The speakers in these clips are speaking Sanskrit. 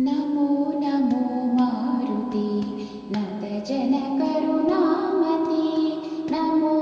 नमो नमो मारुति नन्दजनकरुणामती नमो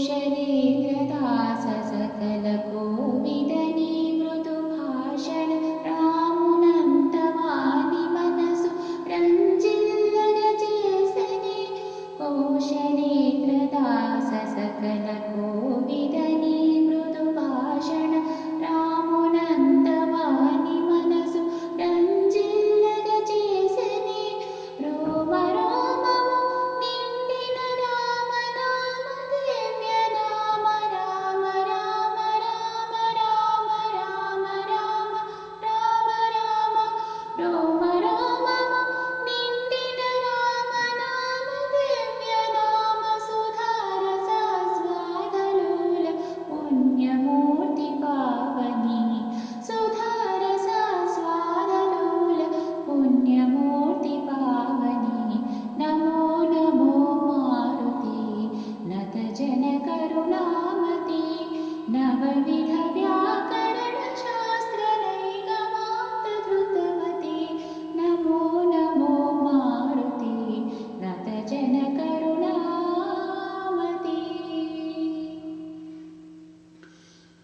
को शरेन्द्रदाससकल मृदुभाषण रामुनन्तवानि मनसु प्रञ्जीलचेसने को शलेत्रदाससकलगो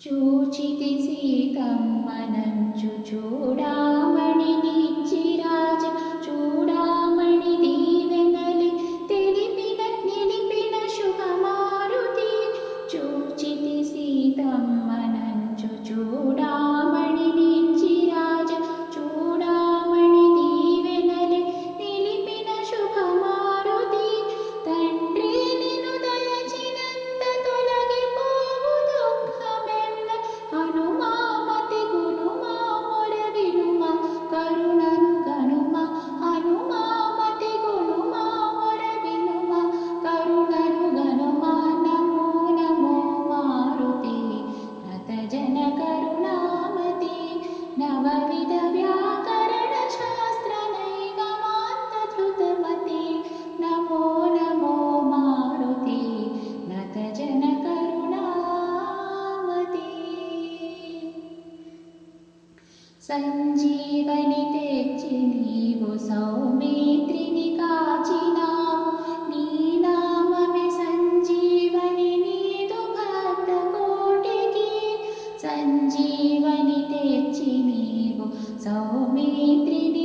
చూచితి सीतं मनञ्चु चूडामणि चिराज सञ्जीवनि ते चिलीवो सौमित्रिनी काचिना नीनामपि सञ्जीवनि नीतु तु सञ्जीवनि सञ्जीवनी ते चिनीवो सौमित्रिणि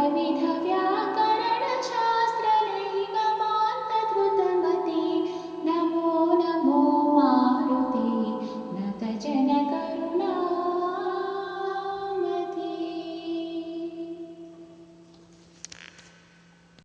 I mean, have you?